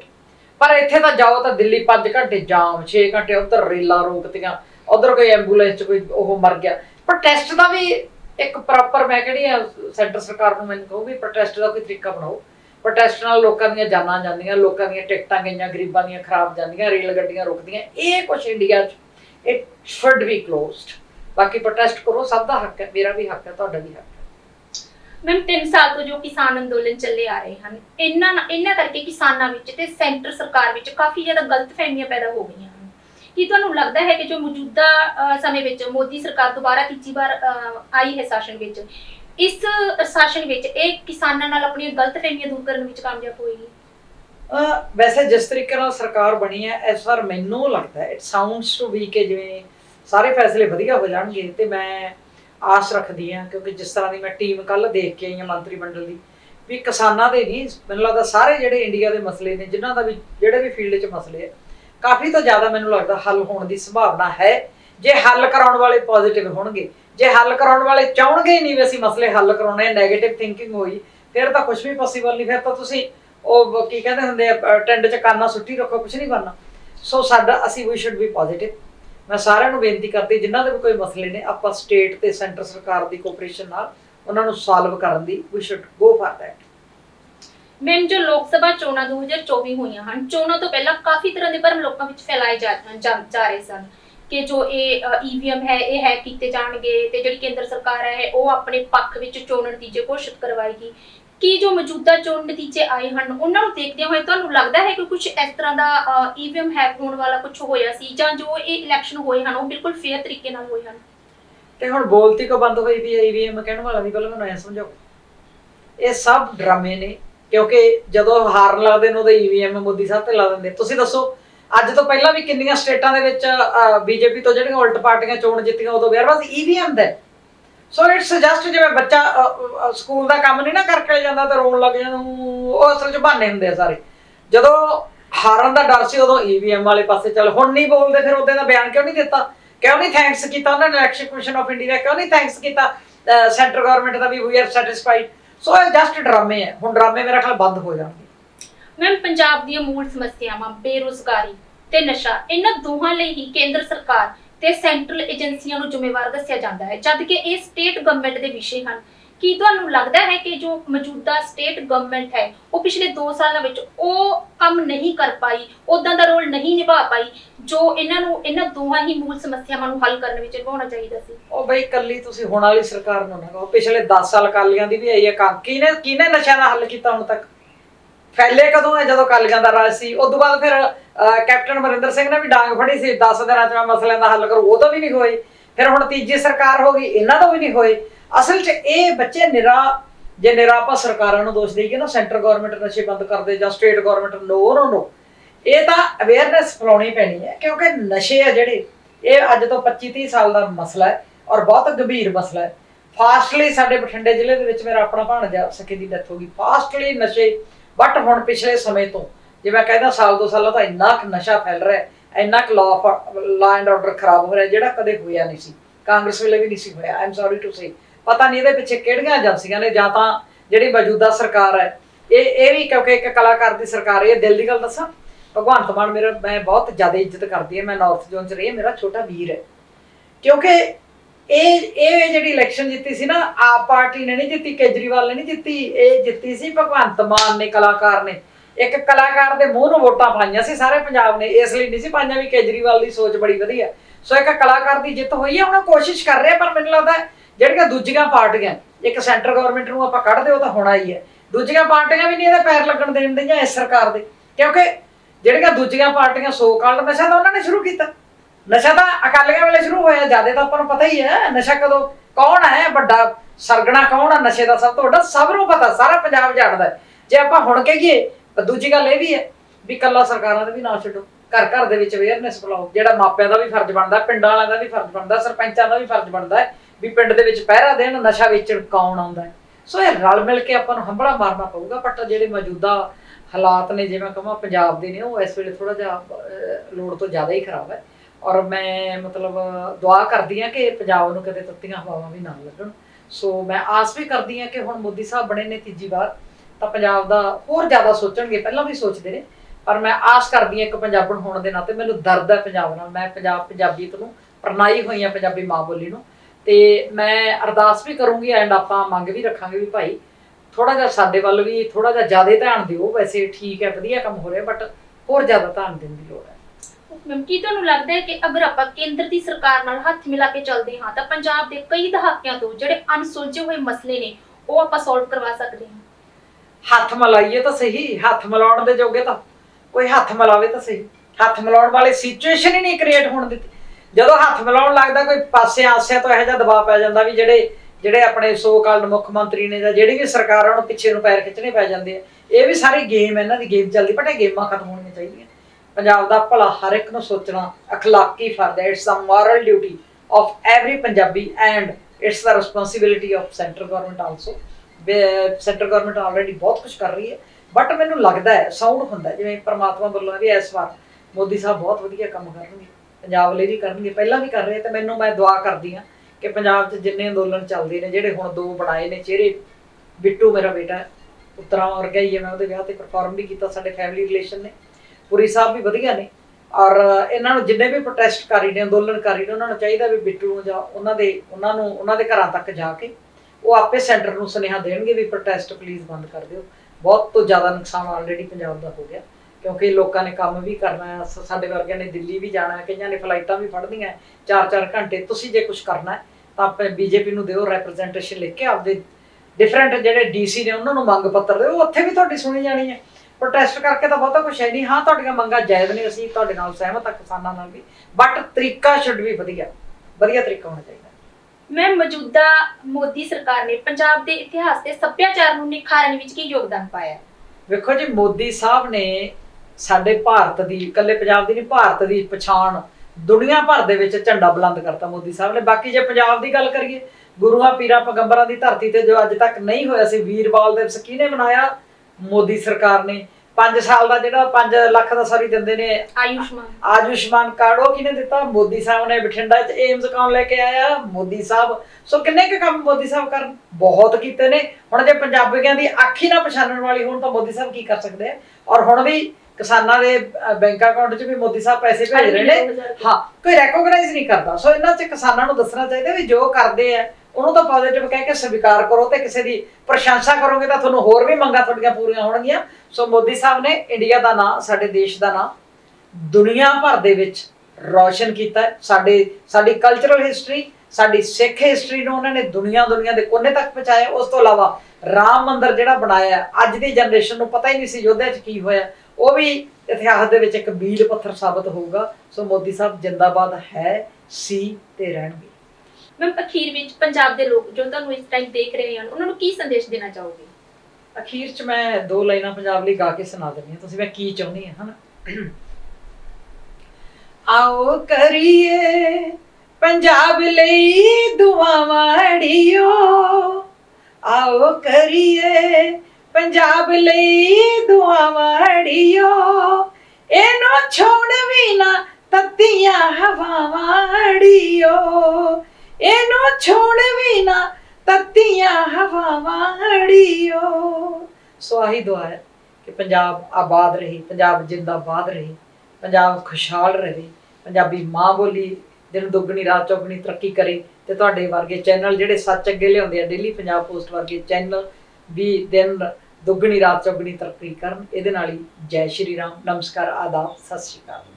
ਪਰ ਇੱਥੇ ਤਾਂ ਜਾਓ ਤਾਂ ਦਿੱਲੀ 5 ਘੰਟੇ ਜਾਮ 6 ਘੰਟੇ ਉਧਰ ਰੇਲਾਂ ਰੋਕਤੀਆਂ, ਉਧਰ ਕੋਈ ਐਂਬੂਲੈਂਸ 'ਚ ਕੋਈ ਉਹ ਮਰ ਗਿਆ। ਪ੍ਰੋਟੈਸਟ ਦਾ ਵੀ ਇੱਕ ਪ੍ਰੋਪਰ ਮੈਂ ਕਿਹੜੀ ਆ, ਸੈਂਟਰ ਸਰਕਾਰ ਨੂੰ ਮੈਨੂੰ ਕਹੋ ਵੀ ਪ੍ਰੋਟੈਸਟ ਦਾ ਕੋਈ ਤਰੀਕਾ ਬਣਾਓ। ਪ੍ਰੋਟੈਸਟ ਨਾਲ ਲੋਕਾਂ ਦੀਆਂ ਜਾਨਾਂ ਜਾਂਦੀਆਂ, ਲੋਕਾਂ ਦੀਆਂ ਟਿਕਟਾਂ ਗਈਆਂ, ਗਰੀਬਾਂ ਦੀਆਂ ਖਰਾਬ ਜਾਂਦੀਆਂ, ਰੇਲ ਗੱਡੀਆਂ ਰੁਕਦੀਆਂ ਇਹ ਕੁਝ ਇੰਡੀਆ 'ਚ ਇਟ ਸ਼ੁੱਡ ਬੀ ਕਲੋਜ਼ਡ ਬਾਕੀ ਪ੍ਰੋਟੈਸਟ ਕਰੋ, ਸਭ ਦਾ ਹੱਕ ਹੈ, ਮੇਰਾ ਵੀ ਹੱਕ ਹੈ, ਤੁਹਾਡਾ ਵੀ ਹੱਕ ਮੈਮ 3 ਸਾਲ ਤੋਂ ਜੋ ਕਿਸਾਨ ਅੰਦੋਲਨ ਚੱਲੇ ਆ ਰਹੇ ਹਨ ਇਹਨਾਂ ਨਾਲ- ਇਹਨਾਂ ਕਰਕੇ ਕਿਸਾਨਾਂ ਵਿੱਚ ਤੇ ਸੈਂਟਰ ਸਰਕਾਰ ਵਿੱਚ ਕਾਫੀ ਜ਼ਿਆਦਾ ਗਲਤਫਹਿਮੀਆਂ ਪੈਦਾ ਹੋ ਗਈਆਂ ਹਨ। ਕੀ ਤੁਹਾਨੂੰ ਲੱਗਦਾ ਹੈ ਕਿ ਜੋ ਮੌਜੂਦਾ ਅਹ, ਸਮੇਂ ਵਿੱਚ ਮੋਦੀ ਸਰਕਾਰ ਦੁਬਾਰਾ ਤੀਜੀ ਵਾਰ ਅਹ, ਆਈ ਹੈ ਸ਼ਾਸਨ ਵਿੱਚ ਇਸ ਸ਼ਾਸਨ ਵਿੱਚ ਇਹ ਕਿਸਾਨਾਂ ਨਾਲ ਆਪਣੀਆਂ ਗਲਤਫਹਿਮੀਆਂ ਦੂਰ ਕਰਨ ਵਿੱਚ ਕਾਮਯਾਬ ਹੋਏਗੀ ਅਹ ਵੈਸੇ ਜਿਸ ਤਰੀਕੇ ਨਾਲ ਸਰਕਾਰ ਬਣੀ ਹੈ ਇਸ ਵਾਰ ਮੈਨੂੰ ਲੱਗਦਾ ਇਟ ਸਾਊਂਡਸ ਟੂ ਬੀ ਕਿ ਜਿਵੇਂ ਸਾਰੇ ਫੈਸਲੇ ਵਧੀਆ ਹੋ ਜਾਣਗੇ ਤੇ ਮੈਂ ਆਸ ਰੱਖਦੀ ਹਾਂ ਕਿਉਂਕਿ ਜਿਸ ਤਰ੍ਹਾਂ ਦੀ ਮੈਂ ਟੀਮ ਕੱਲ ਦੇਖ ਕੇ ਆਈ ਹਾਂ ਮੰਤਰੀ ਮੰਡਲ ਦੀ, ਵੀ ਕਿਸਾਨਾਂ ਦੇ ਨਹੀਂ, ਮੈਨੂੰ ਲੱਗਦਾ ਸਾਰੇ ਜਿਹੜੇ ਇੰਡੀਆ ਦੇ ਮਸਲੇ ਨੇ, ਜਿਨ੍ਹਾਂ ਦਾ ਵੀ ਜਿਹੜੇ ਵੀ ਫੀਲਡ 'ਚ ਮਸਲੇ ਆ, ਕਾਫੀ ਤੋਂ ਜ਼ਿਆਦਾ ਮੈਨੂੰ ਲੱਗਦਾ ਹੱਲ ਹੋਣ ਦੀ ਸੰਭਾਵਨਾ ਹੈ। ਜੇ ਹੱਲ ਕਰਾਉਣ ਵਾਲੇ ਪੋਜ਼ਿਟਿਵ ਹੋਣਗੇ, ਜੇ ਹੱਲ ਕਰਾਉਣ ਵਾਲੇ ਚਾਹਣਗੇ ਨਹੀਂ ਵੀ ਅਸੀਂ ਮਸਲੇ ਹੱਲ ਕਰਾਉਣੇ ਨੈਗੇਟਿਵ ਥਿੰਕਿੰਗ ਹੋਈ, ਫਿਰ ਤਾਂ ਕੁਝ ਵੀ ਪੋਸੀਬਲ ਨਹੀਂ, ਫਿਰ ਤਾਂ ਤੁਸੀਂ ਉਹ ਕੀ ਕਹਿੰਦੇ ਹੁੰਦੇ ਆ ਟੈਂਡ 'ਚ ਕਾਨਾ ਸੁੱਟੀ ਰੱਖੋ ਕੁਝ ਨਹੀਂ ਬਣਨਾ। ਸੋ ਸਾਡਾ, ਅਸੀਂ ਵੀ ਸ਼ੁੱਡ ਬੀ ਪੋਜ਼ਿਟਿਵ ਮੈਂ ਸਾਰਿਆਂ ਨੂੰ ਬੇਨਤੀ ਕਰਦੀ, ਜਿਨ੍ਹਾਂ ਦੇ ਵੀ ਕੋਈ ਮਸਲੇ ਨੇ, ਆਪਾਂ ਸਟੇਟ ਤੇ ਸੈਂਟਰ ਸਰਕਾਰ ਦੀ ਕੋਆਪਰੇਸ਼ਨ ਨਾਲ ਉਹਨਾਂ ਨੂੰ ਸੋਲਵ ਕਰਨ ਦੀ we should go for that ma'am ਜੋ ਲੋਕ ਸਭਾ ਚੋਣਾਂ 2024 ਹੋਈਆਂ ਹਨ, ਚੋਣਾਂ ਤੋਂ ਪਹਿਲਾਂ ਕਾਫੀ ਤਰ੍ਹਾਂ ਦੇ ਭਰਮ ਲੋਕਾਂ ਵਿੱਚ ਫੈਲਾਏ ਜਾ ਜਾ- ਰਹੇ ਸਨ ਕਿ ਜੋ ਇਹ ਈਵੀਐਮ ਹੈ, ਇਹ ਹੈਕ ਕੀਤੇ ਜਾਣਗੇ ਤੇ ਜਿਹੜੀ ਕੇਂਦਰ ਸਰਕਾਰ ਹੈ, ਉਹ ਆਪਣੇ ਪੱਖ ਵਿੱਚ ਚੋਣ ਨਤੀਜੇ ਘੋਸ਼ਿਤ ਕਰਵਾਏਗੀ। ਕੀ ਜੋ ਮੌਜੂਦਾ ਚੋਣ ਨਤੀਜੇ ਆਏ ਹਨ, ਉਹਨਾਂ ਨੂੰ ਦੇਖਦਿਆਂ ਹੋਏ ਤੁਹਾਨੂੰ ਲੱਗਦਾ ਹੈ ਕਿ ਕੁਝ ਇਸ ਤਰ੍ਹਾਂ ਦਾ ਈਵੀਐਮ ਹੈਕ ਹੋਣ ਵਾਲਾ ਕੁਝ ਹੋਇਆ ਸੀ ਜਾਂ ਜੋ ਇਹ ਇਲੈਕਸ਼ਨ ਹੋਏ ਹਨ, ਉਹ ਬਿਲਕੁਲ ਫੇਅਰ ਤਰੀਕੇ ਨਾਲ ਹੋਏ ਹਨ? ਤੇ ਹੁਣ ਬੋਲਤੀ ਕੋ ਬੰਦ ਹੋਈ ਵੀ ਈਵੀਐਮ ਕਹਿਣ ਵਾਲਾ ਵੀ ਪਹਿਲਾਂ ਮੈਨੂੰ ਐ ਸਮਝਾਓ। ਇਹ ਸਭ ਡਰਾਮੇ ਨੇ, ਕਿਉਂਕਿ ਜਦੋਂ ਹਾਰਨ ਲੱਗਦੇ ਨੇ ਉਹਦੇ ਈਵੀਐਮ ਮੋਦੀ ਸਾਹਿਬ ਤੇ ਲਾ ਦਿੰਦੇ। ਤੁਸੀਂ ਦੱਸੋ, ਅੱਜ ਤੋਂ ਪਹਿਲਾਂ ਵੀ ਕਿੰਨੀਆਂ ਸਟੇਟਾਂ ਦੇ ਵਿੱਚ ਬੀਜੇਪੀ ਤੋਂ ਜਿਹੜੀਆਂ ਉਲਟ ਪਾਰਟੀਆਂ ਚੋਣ ਜਿੱਤੀਆਂ, ਉਦੋਂ ਵੇਰ ਬਸ ਈਵੀਐਮ ਦਾ ਸੋ ਇਟਸ ਜਸਟ ਜਿਵੇਂ ਬੱਚਾ ਸਕੂਲ ਦਾ ਕੰਮ ਨਹੀਂ ਨਾ ਕਰਕੇ ਜਾਂਦਾ ਤੇ ਰੋਣ ਲੱਗ ਜਾਂਦਾ, ਉਹ ਅਸਲ ਚ ਬਹਾਨੇ ਹੁੰਦੇ ਆ ਸਾਰੇ। ਜਦੋਂ ਹਾਰਨ ਦਾ ਡਰ ਸੀ, ਉਦੋਂ ਈਵੀਐਮ ਵਾਲੇ ਪਾਸੇ ਚੱਲ, ਹੁਣ ਨਹੀਂ ਬੋਲਦੇ, ਫਿਰ ਉਹਦੇ ਦਾ ਬਿਆਨ ਕਿਉਂ ਨਹੀਂ ਦਿੱਤਾ? ਕਿਉਂ ਨਹੀਂ ਥੈਂਕਸ ਕੀਤਾ? ਉਹਨਾਂ ਨੇ ਇਲੈਕਸ਼ਨ ਕਮਿਸ਼ਨ ਆਫ ਇੰਡੀਆ ਕਿਉਂ ਨਹੀਂ ਥੈਂਕਸ ਕੀਤਾ? ਸੈਂਟਰ ਗਵਰਨਮੈਂਟ ਦਾ ਵੀ ਵੀ ਆਰ ਸੈਟੀਸਫਾਈਡ ਸੋ ਇਹ ਜਸਟ ਡਰਾਮੇ ਹੈ ਹੁਣ ਡਰਾਮੇ ਮੇਰਾ ਖਿਆਲ ਬੰਦ ਹੋ ਜਾਣਗੇ। ਮੈਮ, ਪੰਜਾਬ ਦੀਆਂ ਮੂਲ ਸਮੱਸਿਆਵਾਂ, ਬੇਰੁਜ਼ਗਾਰੀ ਤੇ ਨਸ਼ਾ, ਇਹਨਾਂ ਦੋਹਾਂ ਲਈ ਹੀ ਕੇਂਦਰ ਸਰਕਾਰ ਤੇ ਸੈਂਟਰਲ ਏਜੰਸੀਆਂ ਨੂੰ ਜ਼ਿੰਮੇਵਾਰ ਦੱਸਿਆ ਜਾਂਦਾ ਹੈ। ਜਦ ਕਿ ਇਹ ਸਟੇਟ ਗਵਰਨਮੈਂਟ ਦੇ ਵਿਸ਼ੇ ਹਨ। ਕੀ ਤੁਹਾਨੂੰ ਲੱਗਦਾ ਹੈ ਕਿ ਜੋ ਮੌਜੂਦਾ ਸਟੇਟ ਗਵਰਨਮੈਂਟ ਹੈ, ਉਹ ਪਿਛਲੇ 2 ਸਾਲਾਂ ਵਿੱਚ ਉਹ ਕੰਮ ਨਹੀਂ ਕਰ ਪਾਈ ਉਦਾਂ ਦਾ ਰੋਲ ਨਹੀਂ ਨਿਭਾ ਪਾਈ, ਜੋ ਇਹਨਾਂ ਨੂੰ, ਇਹਨਾਂ ਦੋਹਾਂ ਹੀ ਮੂਲ ਸਮੱਸਿਆਵਾਂ ਨੂੰ ਹੱਲ ਕਰਨ ਵਿੱਚ ਨਿਭਾਉਣਾ ਚਾਹੀਦਾ ਸੀ? ਉਹ ਬਈ ਕੱਲੀ ਤੁਸੀਂ ਹੁਣ ਵਾਲੀ ਸਰਕਾਰ ਨੂੰ ਨਾ ਕਹੋ। ਪਿਛਲੇ 10 ਸਾਲ ਕਾਲੀਆਂ ਦੀ ਵੀ ਆਈ ਹੈ ਕਾਂ ਕਿਹਨੇ ਕਿਹਨੇ ਨਸ਼ਿਆਂ ਦਾ ਹੱਲ ਕੀਤਾ ਹੁਣ ਤੱਕ? ਫੈਲੇ ਕਦੋਂ ਹੈ ਜਦੋਂ ਕਾਲੀਆਂ ਦਾ ਰਾਜ ਸੀ? ਉਸ ਤੋਂ ਬਾਅਦ ਫਿਰ ਕੈਪਟਨ ਅਮਰਿੰਦਰ ਸਿੰਘ ਨੇ ਵੀ ਡਾਂਗ ਫੜੀ ਸੀ 10 ਦਿਨਾਂ ਚ ਮੈਂ ਮਸਲਿਆਂ ਦਾ ਹੱਲ ਕਰੂ, ਉਹ ਤੋਂ ਵੀ ਨਹੀਂ ਹੋਈ। ਫਿਰ ਹੁਣ ਤੀਜੀ ਸਰਕਾਰ ਹੋ ਗਈ, ਇਹਨਾਂ ਤੋਂ ਵੀ ਨਹੀਂ ਹੋਏ ਅਸਲ 'ਚ ਇਹ ਬੱਚੇ ਨਿਰਾ, ਜੇ ਨਿਰਾ ਸਰਕਾਰਾਂ ਨੂੰ ਦੋਸ਼ ਦੇਈਏ ਨਾ, ਸੈਂਟਰ ਗਵਰਨਮੈਂਟ ਨਸ਼ੇ ਬੰਦ ਕਰਦੇ ਜਾਂ ਸਟੇਟ ਗਵਰਨਮੈਂਟ ਨੋ ਨੋ ਨੋ, ਇਹ ਤਾਂ ਅਵੇਅਰਨੈਸ ਫਲਾਉਣੀ ਪੈਣੀ ਹੈ, ਕਿਉਂਕਿ ਨਸ਼ੇ ਆ ਜਿਹੜੇ, ਇਹ ਅੱਜ ਤੋਂ 25 30 ਸਾਲ ਦਾ ਮਸਲਾ ਹੈ ਔਰ ਬਹੁਤ ਗੰਭੀਰ ਮਸਲਾ ਹੈ। ਫਾਸਟਲੀ ਸਾਡੇ ਬਠਿੰਡੇ ਜ਼ਿਲ੍ਹੇ ਦੇ ਵਿੱਚ ਮੇਰਾ ਆਪਣਾ ਭਾਣਜਾ ਸਕੇ ਦੀ ਡੈਥ ਹੋ ਗਈ। ਫਾਸਟਲੀ ਨਸ਼ੇ ਬਟ ਹੁਣ ਪਿਛਲੇ ਸਮੇਂ ਤੋਂ ਜਿਵੇਂ ਕਹਿੰਦਾ ਸਾਲ ਦੋ ਸਾਲਾਂ ਤੋਂ ਇੰਨਾ ਕੁ ਨਸ਼ਾ ਫੈਲ ਰਿਹਾ ਹੈ, ਇੰਨਾ ਕੁ ਲਾ ਐਂਡ ਆਰਡਰ ਖਰਾਬ ਹੋ ਰਿਹਾ ਜਿਹੜਾ ਕਦੇ ਹੋਇਆ ਨਹੀਂ ਸੀ, ਕਾਂਗਰਸ ਵੇਲੇ ਵੀ ਨਹੀਂ ਸੀ ਹੋਇਆ ਆਮ ਸੌਰੀ ਟੂ ਸੇ ਪਤਾ ਨਹੀਂ ਇਹਦੇ ਪਿੱਛੇ ਕਿਹੜੀਆਂ ਏਜੰਸੀਆਂ ਨੇ ਜਾਂ ਤਾਂ ਜਿਹੜੀ ਮੌਜੂਦਾ ਸਰਕਾਰ ਹੈ। ਇਹ ਇਹ ਵੀ ਕਿਉਂਕਿ ਇੱਕ ਕਲਾਕਾਰ ਦੀ ਸਰਕਾਰ ਹੈ ਦਿਲ ਦੀ ਗੱਲ ਦੱਸਾਂ? ਭਗਵੰਤ ਮਾਨ ਮੇਰਾ, ਮੈਂ ਬਹੁਤ ਜ਼ਿਆਦਾ ਇੱਜ਼ਤ ਕਰਦੀ ਹਾਂ, ਮੈਂ ਨਾਰਥ ਜ਼ੋਨ ਚ ਰਹੀ ਹਾਂ, ਮੇਰਾ ਛੋਟਾ ਵੀਰ ਹੈ। ਕਿਉਂਕਿ ਇਹ ਇਹ ਜਿਹੜੀ ਇਲੈਕਸ਼ਨ ਜਿੱਤੀ ਸੀ ਨਾ, ਆਪ ਪਾਰਟੀ ਨੇ ਨਹੀਂ ਜਿੱਤੀ, ਕੇਜਰੀਵਾਲ ਨੇ ਨਹੀਂ ਜਿੱਤੀ, ਇਹ ਜਿੱਤੀ ਸੀ, ਭਗਵੰਤ ਮਾਨ ਨੇ, ਕਲਾਕਾਰ ਨੇ। ਇੱਕ ਕਲਾਕਾਰ ਦੇ ਮੂੰਹ ਨੂੰ ਵੋਟਾਂ ਪਾਈਆਂ ਸੀ, ਸਾਰੇ ਪੰਜਾਬ ਨੇ, ਇਸ ਲਈ ਨਹੀਂ ਸੀ ਪਾਈਆਂ ਵੀ ਕੇਜਰੀਵਾਲ ਦੀ ਸੋਚ ਬੜੀ ਵਧੀਆ। ਸੋ ਇੱਕ ਕਲਾਕਾਰ ਦੀ ਜਿੱਤ ਹੋਈ ਹੈ ਉਹਨਾਂ ਕੋਸ਼ਿਸ਼ ਕਰ ਰਹੇ ਪਰ ਮੈਨੂੰ ਲੱਗਦਾ ਜਿਹੜੀਆਂ ਦੂਜੀਆਂ ਪਾਰਟੀਆਂ, ਇੱਕ ਸੈਂਟਰ ਗਵਰਨਮੈਂਟ ਨੂੰ ਆਪਾਂ ਕੱਢਦੇ ਉਹ ਤਾਂ ਹੋਣਾ ਹੀ ਹੈ ਦੂਜੀਆਂ ਪਾਰਟੀਆਂ ਵੀ ਨਹੀਂ ਇਹਦੇ ਪੈਰ ਲੱਗਣ ਦੇਣ ਦੀਆਂ ਇਸ ਸਰਕਾਰ ਦੇ, ਕਿਉਂਕਿ ਜਿਹੜੀਆਂ ਦੂਜੀਆਂ ਪਾਰਟੀਆਂ ਸੋ ਕਾਲ, ਨਸ਼ਾ ਤਾਂ ਉਹਨਾਂ ਨੇ ਸ਼ੁਰੂ ਕੀਤਾ। ਨਸ਼ਾ ਤਾਂ ਅਕਾਲੀਆਂ ਵੇਲੇ ਸ਼ੁਰੂ ਹੋਇਆ, ਜ਼ਿਆਦਾ ਤਾਂ ਆਪਾਂ ਨੂੰ ਪਤਾ ਹੀ ਹੈ ਨਸ਼ਾ ਕਦੋਂ ਕੌਣ ਹੈ ਵੱਡਾ ਸਰਗਣਾ ਕੌਣ ਹੈ ਨਸ਼ੇ ਦਾ ਸਭ ਤੋਂ ਵੱਡਾ ਸਭ ਨੂੰ ਪਤਾ, ਸਾਰਾ ਪੰਜਾਬ ਜਾਣਦਾ। ਜੇ ਆਪਾਂ ਹੁਣ ਕਹੀਏ ਪਰ ਦੂਜੀ ਗੱਲ ਇਹ ਵੀ ਹੈ ਵੀ ਕੱਲਾ ਸਰਕਾਰਾਂ ਦੇ ਵੀ ਨਾ ਛੱਡੋ। ਘਰ ਘਰ ਦੇ ਵਿੱਚ ਅਵੇਅਰਨੈਸ ਫੈਲਾਓ। ਜਿਹੜਾ ਮਾਪਿਆਂ ਦਾ ਵੀ ਫਰਜ਼ ਬਣਦਾ, ਪਿੰਡਾਂ ਵਾਲਿਆਂ ਦਾ ਵੀ ਫਰਜ਼ ਬਣਦਾ, ਸਰਪੰਚਾਂ ਦਾ ਵੀ ਫਰਜ਼ ਬਣਦਾ ਹੈ ਵੀ ਪਿੰਡ ਦੇ ਵਿੱਚ ਪਹਿਰਾ ਦੇਣ, ਨਸ਼ਾ ਵੇਚਣ ਕੌਣ ਆਉਂਦਾ ਹੈ। ਸੋ ਇਹ ਰਲ ਮਿਲ ਕੇ ਆਪਾਂ ਨੂੰ ਹੰਬੜਾ ਮਾਰਨਾ ਪਊਗਾ ਬਟ ਜਿਹੜੇ ਮੌਜੂਦਾ ਹਾਲਾਤ ਨੇ, ਜਿਵੇਂ ਕਹਾਂ ਪੰਜਾਬ ਦੇ ਨੇ, ਉਹ ਇਸ ਵੇਲੇ ਥੋੜਾ ਜਿਹਾ ਲੋੜ ਤੋਂ ਜ਼ਿਆਦਾ ਹੀ ਖਰਾਬ ਹੈ। ਔਰ ਮੈਂ ਮਤਲਬ ਦੁਆ ਕਰਦੀ ਹਾਂ ਕਿ ਪੰਜਾਬ ਨੂੰ ਕਦੇ ਤੱਤੀਆਂ ਹਵਾਵਾਂ ਵੀ ਨਾ ਲੱਗਣ। ਸੋ ਮੈਂ ਆਸ ਵੀ ਕਰਦੀ ਹਾਂ ਕਿ ਹੁਣ ਮੋਦੀ ਸਾਹਿਬ ਬਣੇ ਨੇ ਤੀਜੀ ਵਾਰ। ਤਾਂ ਪੰਜਾਬ ਦਾ ਹੋਰ ਜ਼ਿਆਦਾ ਸੋਚਣਗੇ, ਪਹਿਲਾਂ ਵੀ ਸੋਚਦੇ ਨੇ, ਪਰ ਮੈਂ ਆਸ ਕਰਦੀ ਹਾਂ ਇੱਕ ਪੰਜਾਬਣ ਹੋਣ ਦੇ ਨਾਤੇ, ਮੈਨੂੰ ਦਰਦ ਹੈ ਪੰਜਾਬ ਨਾਲ, ਮੈਂ ਪੰਜਾਬ, ਪੰਜਾਬੀਅਤ ਨੂੰ ਪ੍ਰਣਾਈ ਹੋਈ ਹਾਂ ਪੰਜਾਬੀ ਮਾਂ ਬੋਲੀ ਨੂੰ, ਤੇ ਮੈਂ ਅਰਦਾਸ ਵੀ ਕਰੂੰਗੀ ਐਂਡ ਆਪਾਂ ਮੰਗ ਵੀ ਰੱਖਾਂਗੇ ਵੀ ਭਾਈ ਥੋੜਾ ਜਿਹਾ ਸਾਡੇ ਵੱਲ ਵੀ ਥੋੜਾ ਜਿਹਾ ਜ਼ਿਆਦਾ ਧਿਆਨ ਦਿਓ, ਵੈਸੇ ਠੀਕ ਹੈ, ਵਧੀਆ ਕੰਮ ਹੋ ਰਿਹਾ ਬਟ ਹੋਰ ਜ਼ਿਆਦਾ ਧਿਆਨ ਦੇਣ ਦੀ ਲੋੜ ਹੈ। ਮੈਮ, ਕੀ ਤੁਹਾਨੂੰ ਲੱਗਦਾ ਹੈ ਕਿ ਅਗਰ ਆਪਾਂ ਕੇਂਦਰ ਦੀ ਸਰਕਾਰ ਨਾਲ ਹੱਥ ਮਿਲਾ ਕੇ ਚੱਲਦੇ ਹਾਂ, ਤਾਂ ਪੰਜਾਬ ਦੇ ਕਈ ਦਹਾਕਿਆਂ ਤੋਂ ਜਿਹੜੇ ਅਣਸੁਲਝੇ ਹੋਏ ਮਸਲੇ ਨੇ, ਉਹ ਆਪਾਂ ਸੋਲਵ ਕਰਵਾ ਸਕਦੇ ਹਾਂ? ਹੱਥ ਮਿਲਾਈਏ ਤਾਂ ਸਹੀ, ਹੱਥ ਮਿਲਾਉਣ ਦੇ ਜੋਗੇ ਤਾਂ। ਕੋਈ ਹੱਥ ਮਿਲਾਵੇ ਤਾਂ ਸਹੀ। ਹੱਥ ਮਿਲਾਉਣ ਵਾਲੀ ਸਿਚੁਏਸ਼ਨ ਹੀ ਨਹੀਂ ਕ੍ਰੀਏਟ ਹੋਣ ਦਿੱਤੀ। ਜਦੋਂ ਹੱਥ ਮਿਲਾਉਣ ਲੱਗਦਾ, ਕੋਈ ਪਾਸੇ ਆਸਿਆਂ ਤੋਂ ਇਹੋ ਜਿਹਾ ਦਬਾਅ ਪੈ ਜਾਂਦਾ ਵੀ ਜਿਹੜੇ ਜਿਹੜੇ ਆਪਣੇ ਸੋ ਕਾਲਡ ਮੁੱਖ ਮੰਤਰੀ ਨੇ ਜਾਂ ਜਿਹੜੀ ਵੀ ਸਰਕਾਰਾਂ ਨੂੰ ਪਿੱਛੇ ਨੂੰ ਪੈਰ ਖਿੱਚਣੇ ਪੈ ਜਾਂਦੇ ਆ, ਇਹ ਵੀ ਸਾਰੀ ਗੇਮ ਇਹਨਾਂ ਦੀ ਗੇਮ ਚੱਲਦੀ ਬਟ ਇਹ ਗੇਮਾਂ ਖਤਮ ਹੋਣੀਆਂ ਚਾਹੀਦੀਆਂ। ਪੰਜਾਬ ਦਾ ਭਲਾ ਹਰ ਇੱਕ ਨੂੰ ਸੋਚਣਾ, ਅਖਲਾਕੀ ਫਰਜ਼ ਹੈ it's a moral duty of every Punjabi and it's the responsibility of central government also centre government already ਬਹੁਤ ਕੁਝ ਕਰ ਰਹੀ ਹੈ। ਬਟ ਮੈਨੂੰ ਲੱਗਦਾ ਹੈ ਸਾਊਂਡ ਹੁੰਦਾ ਜਿਵੇਂ ਪ੍ਰਮਾਤਮਾ ਵੱਲੋਂ ਵੀ ਇਸ ਵਾਰ ਮੋਦੀ ਸਾਹਿਬ ਬਹੁਤ ਵਧੀਆ ਕੰਮ ਕਰਨਗੇ ਪੰਜਾਬ ਲਈ ਵੀ ਕਰਨਗੇ ਪਹਿਲਾਂ ਵੀ ਕਰ ਰਹੇ ਤੇ ਮੈਨੂੰ ਮੈਂ ਦੁਆ ਕਰਦੀ ਹਾਂ ਕਿ ਪੰਜਾਬ 'ਚ ਜਿੰਨੇ ਅੰਦੋਲਨ ਚੱਲਦੇ ਨੇ ਜਿਹੜੇ ਹੁਣ ਦੋ ਬਣਾਏ ਨੇ ਚਿਹਰੇ ਬਿੱਟੂ ਮੇਰਾ ਬੇਟਾ ਹੈ, ਪੁੱਤਰਾਂ ਵਰਗਾ ਹੀ ਹੈ ਮੈਂ ਉਹਦੇ ਵਿਆਹ ਤੇ ਪਰਫਾਰਮ ਵੀ ਕੀਤਾ ਸਾਡੇ ਫੈਮਿਲੀ ਰਿਲੇਸ਼ਨ ਨੇ ਪੁਰੀ ਸਾਹਿਬ ਵੀ ਵਧੀਆ ਨੇ ਔਰ ਇਹਨਾਂ ਨੂੰ ਜਿੰਨੇ ਵੀ ਪ੍ਰੋਟੈਸਟਕਾਰੀ ਨੇ ਅੰਦੋਲਨਕਾਰੀ ਨੇ ਉਹਨਾਂ ਨੂੰ ਚਾਹੀਦਾ ਵੀ ਬਿੱਟੂ ਨੂੰ ਜਾਂ ਉਹਨਾਂ ਦੇ ਉਹਨਾਂ ਨੂੰ ਉਹਨਾਂ ਦੇ ਘਰਾਂ ਤੱਕ ਜਾ ਕੇ ਉਹ ਆਪੇ ਸੈਂਟਰ ਨੂੰ ਸੁਨੇਹਾ ਦੇਣਗੇ ਵੀ ਪ੍ਰੋਟੈਸਟ ਪਲੀਜ਼ ਬੰਦ ਕਰ ਦਿਓ। ਬਹੁਤ ਤੋਂ ਜ਼ਿਆਦਾ ਨੁਕਸਾਨ ਆਲਰੇਡੀ ਪੰਜਾਬ ਦਾ ਹੋ ਗਿਆ। ਕਿਉਂਕਿ ਲੋਕਾਂ ਨੇ ਕੰਮ ਵੀ ਕਰਨਾ ਹੈ ਸਾਡੇ ਵਰਗਿਆਂ ਨੇ ਦਿੱਲੀ ਵੀ ਜਾਣਾ ਹੈ, ਕਈਆਂ ਨੇ ਫਲਾਈਟਾਂ ਵੀ ਫੜਨੀਆਂ 4-4 ਘੰਟੇ ਤੁਸੀਂ ਜੇ ਕੁਝ ਕਰਨਾ ਹੈ, ਤਾਂ ਆਪਣੇ ਬੀਜੇਪੀ ਨੂੰ ਦਿਓ ਰੈਪਰੈਜ਼ੈਂਟੇਸ਼ਨ ਲਿਖ ਕੇ ਆਪਦੇ ਡਿਫਰੈਂਟ ਜਿਹੜੇ ਡੀਸੀ ਨੇ ਉਹਨਾਂ ਨੂੰ ਮੰਗ ਪੱਤਰ ਦਿਓ ਉੱਥੇ ਵੀ ਤੁਹਾਡੀ ਸੁਣੀ ਜਾਣੀ ਹੈ। ਪ੍ਰੋਟੈਸਟ ਕਰਕੇ ਤਾਂ ਬਹੁਤਾ ਕੁਝ ਹੈ ਨਹੀਂ। ਹਾਂ, ਤੁਹਾਡੀਆਂ ਮੰਗਾਂ ਜਾਇਜ਼ ਨੇ, ਅਸੀਂ ਤੁਹਾਡੇ ਨਾਲ ਸਹਿਮਤ ਹਾਂ ਕਿਸਾਨਾਂ ਨਾਲ ਵੀ ਬਟ ਤਰੀਕਾ ਸ਼ੁੱਡ ਵੀ ਵਧੀਆ। ਵਧੀਆ ਤਰੀਕਾ ਹੋਣਾ ਚਾਹੀਦਾ। ਮੈਂ ਮੌਜੂਦਾ ਮੋਦੀ ਸਰਕਾਰ ਨੇ ਪੰਜਾਬ ਦੇ ਇਤਿਹਾਸ ਤੇ ਸੱਭਿਆਚਾਰ ਨੂੰ ਨਿਖਾਰਨ ਵਿੱਚ ਕੀ ਯੋਗਦਾਨ ਪਾਇਆ? ਵੇਖੋ ਜੀ, ਮੋਦੀ ਸਾਹਿਬ ਨੇ ਸਾਡੇ ਭਾਰਤ ਦੀ, ਇਕੱਲੇ ਪੰਜਾਬ ਦੀ ਨਹੀਂ, ਭਾਰਤ ਦੀ ਪਛਾਣ ਦੁਨੀਆ ਭਰ ਦੇ ਵਿੱਚ ਝੰਡਾ ਬੁਲੰਦ ਕਰਤਾ ਮੋਦੀ ਸਾਹਿਬ ਨੇ। ਬਾਕੀ ਜੇ ਪੰਜਾਬ ਦੀ ਗੱਲ ਕਰੀਏ, ਗੁਰੂਆਂ, ਪੀਰਾਂ, ਪੈਗੰਬਰਾਂ ਦੀ ਧਰਤੀ ਤੇ ਜੋ ਅੱਜ ਤੱਕ ਨਹੀਂ ਹੋਇਆ ਸੀ ਵੀਰਵਾਲ ਦਿਵਸ ਕਿਹਨੇ ਮਨਾਇਆ ਮੋਦੀ ਸਰਕਾਰ ਨੇ। 5 ਸਾਲ ਦਾ ਜਿਹੜਾ 5 ਲੱਖ ਦਾ ਸਾਰੀ ਦਿੰਦੇ ਨੇ। ਆਯੁਸ਼ਮਾਨ। ਆਯੁਸ਼ਮਾਨ ਕਾਰਡ ਉਹ ਕਿਹਨੇ ਦਿੱਤਾ? ਮੋਦੀ ਸਾਹਿਬ ਨੇ ਬਠਿੰਡਾ 'ਚ ਏਮਸ ਕੌਣ ਲੈ ਕੇ ਆਇਆ? ਮੋਦੀ ਸਾਹਿਬ। ਸੋ ਕਿੰਨੇ ਕੁ ਕੰਮ ਮੋਦੀ ਸਾਹਿਬ ਕਰਨ? ਬਹੁਤ ਕੀਤੇ ਨੇ। ਹੁਣ ਜੇ ਪੰਜਾਬੀਆਂ ਦੀ ਅੱਖ ਹੀ ਨਾ ਪਛਾਣਨ ਵਾਲੀ ਹੋਣ ਤਾਂ ਮੋਦੀ ਸਾਹਿਬ ਕੀ ਕਰ ਸਕਦੇ ਆ? ਔਰ ਹੁਣ ਵੀ ਕਿਸਾਨਾਂ ਦੇ ਬੈਂਕ ਅਕਾਊਂਟ 'ਚ ਵੀ ਮੋਦੀ ਸਾਹਿਬ ਪੈਸੇ ਭੇਜ ਰਹੇ ਨੇ। ਹਾਂ ਕੋਈ ਰੈਕੋਗਨਾਈਜ਼ ਨਹੀਂ ਕਰਦਾ। ਸੋ ਇਹਨਾਂ 'ਚ ਕਿਸਾਨਾਂ ਨੂੰ ਦੱਸਣਾ ਚਾਹੀਦਾ ਵੀ ਜੋ ਕਰਦੇ ਆ ਉਹਨੂੰ ਤਾਂ ਪੋਜ਼ਿਟਿਵ ਕਹਿ ਕੇ ਸਵੀਕਾਰ ਕਰੋ ਤੇ ਕਿਸੇ ਦੀ ਪ੍ਰਸ਼ੰਸਾ ਕਰੋਗੇ ਤਾਂ ਤੁਹਾਨੂੰ ਹੋਰ ਵੀ ਮੰਗਾਂ ਤੁਹਾਡੀਆਂ ਪੂਰੀਆਂ ਹੋਣਗੀਆਂ। ਸੋ ਮੋਦੀ ਸਾਹਿਬ ਨੇ ਇੰਡੀਆ ਦਾ ਨਾਂ, ਸਾਡੇ ਦੇਸ਼ ਦਾ ਨਾਂ, ਦੁਨੀਆ ਭਰ ਦੇ ਵਿੱਚ ਰੌਸ਼ਨ ਕੀਤਾ ਸਾਡੇ, ਸਾਡੀ ਕਲਚਰਲ ਹਿਸਟਰੀ ਸਾਡੀ ਸਿੱਖ ਹਿਸਟਰੀ ਨੂੰ ਉਹਨਾਂ ਨੇ ਦੁਨੀਆ ਦੁਨੀਆ ਦੇ ਕੋਨੇ ਤੱਕ ਪਹੁੰਚਾਇਆ। ਉਸ ਤੋਂ ਇਲਾਵਾ ਰਾਮ ਮੰਦਿਰ ਜਿਹੜਾ ਬਣਾਇਆ ਅੱਜ ਦੀ ਜਨਰੇਸ਼ਨ ਨੂੰ ਪਤਾ ਹੀ ਨਹੀਂ ਸੀ ਯੋਧਿਆ 'ਚ ਕੀ ਹੋਇਆ। ਉਹ ਵੀ ਇਤਿਹਾਸ ਦੇ ਵਿੱਚ ਇੱਕ ਬੀਲ ਪੱਥਰ ਸਾਬਤ ਹੋਊਗਾ। ਸੋ ਮੋਦੀ ਸਾਹਿਬ ਜਿੰਦਾਬਾਦ ਹੈ, ਸੀ ਤੇ ਰਹਿਣਗੇ। ਮੈਮ, ਅਖੀਰ ਵਿੱਚ ਪੰਜਾਬ ਦੇ ਲੋਕ ਜੋ ਤੁਹਾਨੂੰ ਇਸ ਟਾਈਮ ਦੇਖ ਰਹੇ ਹਨ, ਉਹਨਾਂ ਨੂੰ ਕੀ ਸੰਦੇਸ਼ ਦੇਣਾ ਚਾਹੋਗੇ? ਅਖੀਰ 'ਚ ਮੈਂ ਦੋ ਲਾਈਨਾਂ ਪੰਜਾਬ ਲਈ ਗਾ ਕੇ ਸੁਣਾ ਦਿੰਦੀ ਹਾਂ, ਤੁਸੀਂ ਮੈਂ ਕੀ ਚਾਹੁੰਦੀ ਹਾਂ, ਹਨਾ? ਆਓ ਕਰੀਏ ਪੰਜਾਬ ਲਈ ਦੁਆਵਾਂ ਅੜੀਓ। ਆਓ ਕਰੀਏ ਪੰਜਾਬ ਲਈ ਦੁਆਵਾਂ ਅੜੀਓ। ਇਹਨੂੰ ਛੋੜ ਵੀ ਨਾ ਤੱਤੀਆਂ ਹਵਾਵਾਂ ਅੜੀਓ। ਇਹਨੂੰ ਛੋੜ ਵੀ ਨਾ ਤੱਤੀਆਂ ਹਵਾਵਾਂ ਅੜੀਓ ਸੋ ਆਹੀ ਦੁਆ ਹੈ ਕਿ ਪੰਜਾਬ ਆਬਾਦ ਰਹੇ, ਪੰਜਾਬ ਜਿੰਦਾਬਾਦ ਰਹੇ, ਪੰਜਾਬ ਖੁਸ਼ਹਾਲ ਰਹੇ, ਪੰਜਾਬੀ ਮਾਂ ਬੋਲੀ ਦਿਨ ਦੁੱਗਣੀ, ਰਾਤ ਚੌਗਣੀ ਤਰੱਕੀ ਕਰੇ ਤੇ ਤੁਹਾਡੇ ਵਰਗੇ ਚੈਨਲ ਜਿਹੜੇ ਸੱਚ ਅੱਗੇ ਲਿਆਉਂਦੇ ਆ ਡੇਲੀ ਪੰਜਾਬ ਪੋਸਟ ਵਰਗੇ ਚੈਨਲ ਵੀ ਦਿਨ ਦੁੱਗਣੀ, ਰਾਤ ਚੌਗਣੀ ਤਰੱਕੀ ਕਰਨ। ਇਹਦੇ ਨਾਲ ਹੀ ਜੈ ਸ਼੍ਰੀ ਰਾਮ। ਨਮਸਕਾਰ, ਆਦਾਬ, ਸਤਿ ਸ਼੍ਰੀ ਅਕਾਲ।